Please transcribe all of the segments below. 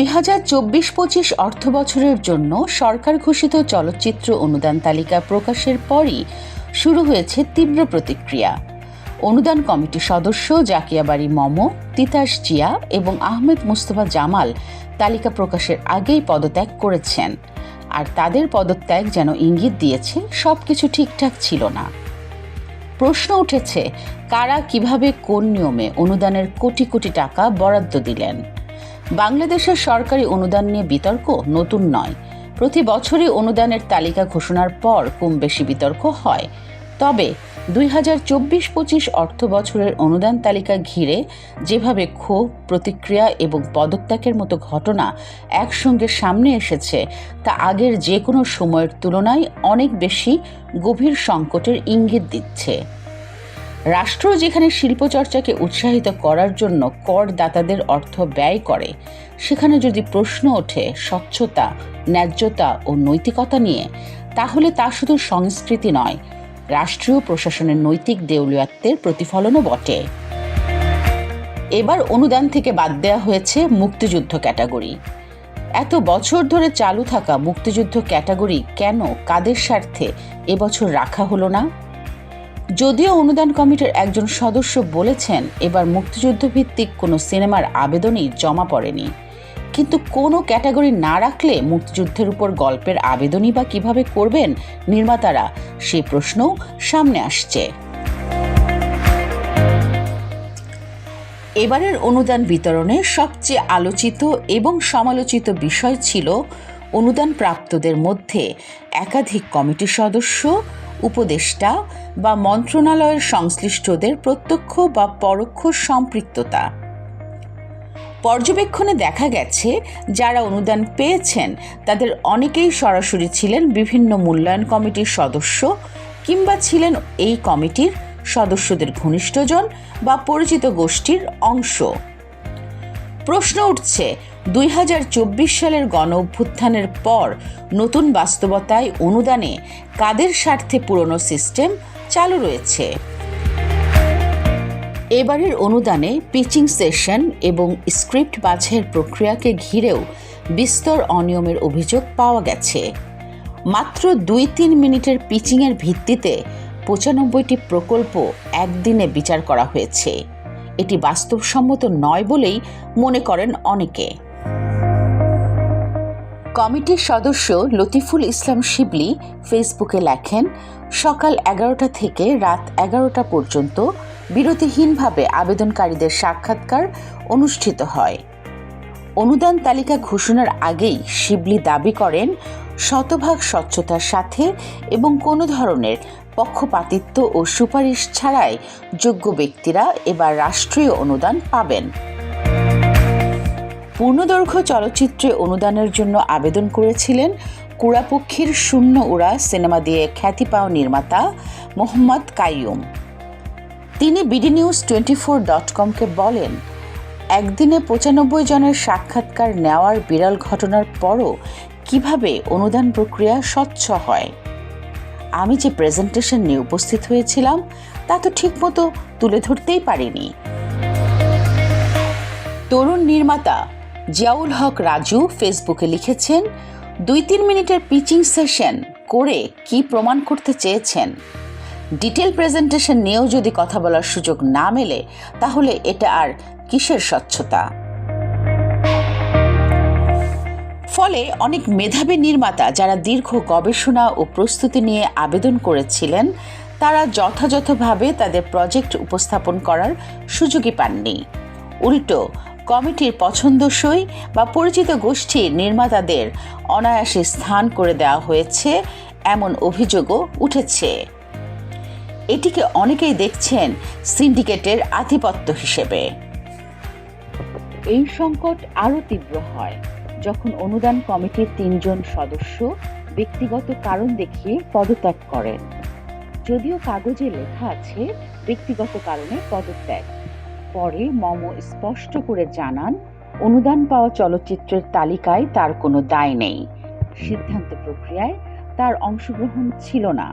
দুই হাজার চব্বিশ পঁচিশ অর্থ বছরের জন্য সরকার ঘোষিত চলচ্চিত্র অনুদান তালিকা প্রকাশের পরই শুরু হয়েছে তীব্র প্রতিক্রিয়া। অনুদান কমিটির সদস্য জাকিয়াবাড়ি মম, তিতাস জিয়া এবং আহমেদ মুস্তফা জামাল তালিকা প্রকাশের আগেই পদত্যাগ করেছেন। আর তাদের পদত্যাগ যেন ইঙ্গিত দিয়েছে সব কিছু ঠিকঠাক ছিল না। প্রশ্ন উঠেছে, কারা কীভাবে কোন নিয়মে অনুদানের কোটি কোটি টাকা বরাদ্দ দিলেন? বাংলাদেশের সরকারি অনুদান নিয়ে বিতর্ক নতুন নয়। প্রতি বছরই অনুদানের তালিকা ঘোষণার পর কম বেশি বিতর্ক হয়। তবে দুই হাজার চব্বিশ পঁচিশ অর্থ বছরের অনুদান তালিকা ঘিরে যেভাবে ক্ষোভ, প্রতিক্রিয়া এবং পদত্যাগের মতো ঘটনা একসঙ্গে সামনে এসেছে, তা আগের যে কোনো সময়ের তুলনায় অনেক বেশি গভীর সংকটের ইঙ্গিত দিচ্ছে। রাষ্ট্র যেখানে শিল্পচর্চাকে উৎসাহিত করার জন্য করদাতাদের অর্থ ব্যয় করে, সেখানে যদি প্রশ্ন ওঠে স্বচ্ছতা, ন্যায্যতা ও নৈতিকতা নিয়ে, তাহলে তা শুধু সংস্কৃতি নয়, রাষ্ট্রীয় প্রশাসনের নৈতিক দেউলিয়াত্বের প্রতিফলনও বটে। এবার অনুদান থেকে বাদ দেওয়া হয়েছে মুক্তিযুদ্ধ ক্যাটাগরি। এত বছর ধরে চালু থাকা মুক্তিযুদ্ধ ক্যাটাগরি কেন কাদের স্বার্থে এবছর রাখা হলো না? যদিও অনুদান কমিটির একজন সদস্য বলেছেন, এবার মুক্তিযুদ্ধভিত্তিক কোনো সিনেমার আবেদনই জমা পড়েনি। কিন্তু কোনো ক্যাটাগরি না রাখলে মুক্তিযুদ্ধের উপর গল্পের আবেদনই বা কীভাবে করবেন নির্মাতারা, সে প্রশ্নও সামনে আসছে। এবারের অনুদান বিতরণে সবচেয়ে আলোচিত এবং সমালোচিত বিষয় ছিল অনুদান প্রাপ্তদের মধ্যে একাধিক কমিটির সদস্য উপদেষ্টা বা মন্ত্রণালয়ের সংশ্লিষ্টদের প্রত্যক্ষ বা পরোক্ষ সম্পৃক্ততা। পর্যবেক্ষণে দেখা গেছে, যারা অনুদান পেয়েছেন, তাদের অনেকেই সরাসরি ছিলেন বিভিন্ন মূল্যায়ন কমিটির সদস্য কিংবা ছিলেন এই কমিটির সদস্যদের ঘনিষ্ঠজন বা পরিচিত গোষ্ঠীর অংশ। প্রশ্ন উঠছে দুই হাজার চব্বিশ সালের গণ অভ্যুত্থানের পর নতুন বাস্তবতায় অনুদানে কাদের স্বার্থে পুরনো সিস্টেম চালু রয়েছে? এবারের অনুদানে পিচিং সেশন এবং স্ক্রিপ্ট বাছের প্রক্রিয়াকে ঘিরেও বিস্তর অনিয়মের অভিযোগ পাওয়া গেছে। মাত্র দুই তিন মিনিটের পিচিংয়ের ভিত্তিতে পঁচানব্বইটি প্রকল্প একদিনে বিচার করা হয়েছে। এটি বাস্তবসম্মত নয় বলেই মনে করেন অনেকে। কমিটির সদস্য লতিফুল ইসলাম শিবলি ফেসবুকে লেখেন, সকাল এগারোটা থেকে রাত এগারোটা পর্যন্ত বিরতিহীনভাবে আবেদনকারীদের সাক্ষাৎকার অনুষ্ঠিত হয়। অনুদান তালিকা ঘোষণার আগেই শিবলি দাবি করেন, শতভাগ স্বচ্ছতার সাথে এবং কোনো ধরনের পক্ষপাতিত্ব ও সুপারিশ ছাড়াই যোগ্য ব্যক্তিরা এবার রাষ্ট্রীয় অনুদান পাবেন। পূর্ণদৈর্ঘ্য চলচ্চিত্রে অনুদানের জন্য আবেদন করেছিলেন কুড়াপক্ষীর শূন্য উড়া সিনেমা দিয়ে খ্যাতি পাওয়া নির্মাতা মোহাম্মদ কাইয়ুম। তিনি BD News twenty four dot কমকে বলেন, একদিনে পঁচানব্বই জনের সাক্ষাৎকার নেওয়ার বিরল ঘটনার পরও কীভাবে অনুদান প্রক্রিয়া স্বচ্ছ হয়? আমি যে প্রেজেন্টেশন নিয়ে উপস্থিত হয়েছিলাম, তা তো ঠিকমতো তুলে ধরতেই পারিনি। তরুণ নির্মাতা জিয়াউল হক রাজু ফেসবুকে লিখেছেন দুই তিন মিনিটের পিচিং সেশন করে কি প্রমাণ করতে চেয়েছেন? ডিটেল প্রেজেন্টেশন নিয়েও যদি কথা বলার সুযোগ না মেলে, তাহলে এটা আর কিসের স্বচ্ছতা? ফলে অনেক মেধাবী নির্মাতা যারা দীর্ঘ গবেষণা ও প্রস্তুতি নিয়ে আবেদন করেছিলেন, তারা যথাযথভাবে তাদের প্রজেক্ট উপস্থাপন করার সুযোগই পাননি। উল্টো কমিটির পছন্দসই বা পরিচিত গোষ্ঠীর নির্মাতাদের অনায়াসে স্থান করে দেওয়া হয়েছে, এমন অভিযোগও উঠেছে। এটিকে অনেকেই দেখছেন সিন্ডিকেটের আধিপত্য হিসেবে। এই সংকট আরও তীব্র হয়, যখন অনুদান কমিটির তিনজন সদস্য ব্যক্তিগত কারণ দেখিয়ে পদত্যাগ করেন। যদিও কাগজে লেখা আছে, ব্যক্তিগত কারণে পদত্যাগ। পরে মম স্পষ্ট করে জানান, অনুদান পাওয়া চলচ্চিত্রের তালিকায় তার কোনো দায় নেই। সিদ্ধান্ত প্রক্রিয়ায় তার অংশগ্রহণ ছিল না।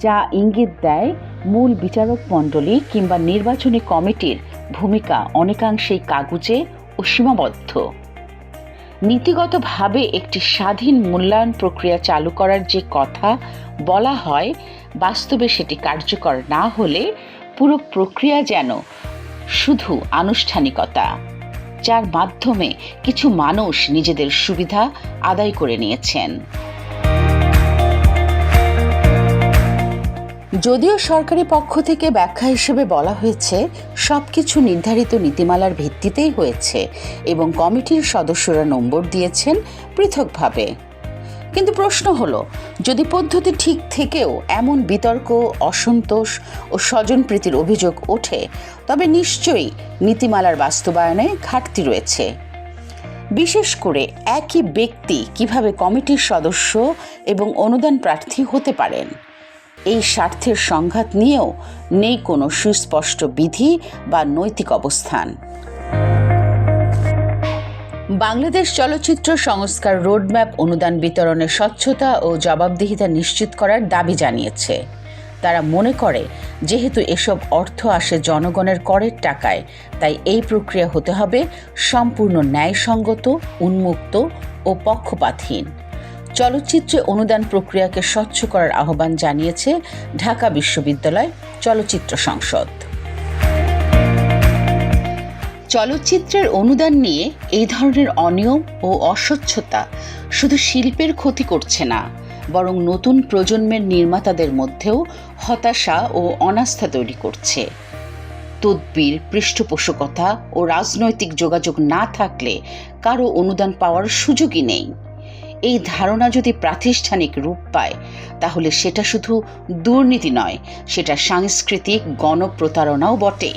যা ইঙ্গিত দেয়, মূল বিচারক মণ্ডলী কিংবা নির্বাচনী কমিটির ভূমিকা অনেকাংশেই কাগুজে ও সীমাবদ্ধ। নীতিগতভাবে একটি স্বাধীন মূল্যায়ন প্রক্রিয়া চালু করার যে কথা বলা হয়, বাস্তবে সেটি কার্যকর না হলে পুরো প্রক্রিয়া যেন শুধু আনুষ্ঠানিকতা, যার মাধ্যমে কিছু মানুষ নিজেদের সুবিধা আদায় করে নিয়েছেন। যদিও সরকারি পক্ষ থেকে ব্যাখ্যা হিসেবে বলা হয়েছে সব কিছু নির্ধারিত নীতিমালার ভিত্তিতেই হয়েছে এবং কমিটির সদস্যরা নম্বর দিয়েছেন পৃথকভাবে। কিন্তু প্রশ্ন হলো, যদি পদ্ধতি ঠিক থেকেও এমন বিতর্ক, অসন্তোষ ও স্বজনপ্রীতির অভিযোগ ওঠে, তবে নিশ্চয়ই নীতিমালার বাস্তবায়নে ঘাটতি রয়েছে। বিশেষ করে একই ব্যক্তি কীভাবে কমিটির সদস্য এবং অনুদান প্রার্থী হতে পারেন, এই স্বার্থের সংঘাত নিয়েও নেই কোনো সুস্পষ্ট বিধি বা নৈতিক অবস্থান। বাংলাদেশ চলচ্চিত্র সংস্কার রোডম্যাপ অনুদান বিতরণের স্বচ্ছতা ও জবাবদিহিতা নিশ্চিত করার দাবি জানিয়েছে। তারা মনে করে, যেহেতু এসব অর্থ আসে জনগণের করের টাকায়, তাই এই প্রক্রিয়া হতে হবে সম্পূর্ণ ন্যায়সঙ্গত, উন্মুক্ত ও পক্ষপাতহীন। চলচ্চিত্রে অনুদান প্রক্রিয়াকে স্বচ্ছ করার আহ্বান জানিয়েছে ঢাকা বিশ্ববিদ্যালয় চলচ্চিত্র সংসদ। চলচ্চিত্রের অনুদান নিয়ে এই ধরনের অনিয়ম ও অস্বচ্ছতা শুধু শিল্পের ক্ষতি করছে না, বরং নতুন প্রজন্মের নির্মাতাদের মধ্যেও হতাশা ও অনাস্থা তৈরি করছে। তদবির, পৃষ্ঠপোষকতা ও রাজনৈতিক যোগাযোগ না থাকলে কারও অনুদান পাওয়ার সুযোগই নেই। এই ধারণা যদি প্রাতিষ্ঠানিক রূপ পায়, তাহলে সেটা শুধু দুর্নীতি নয়, সেটা সাংস্কৃতিক গণপ্রতারণাও বটে।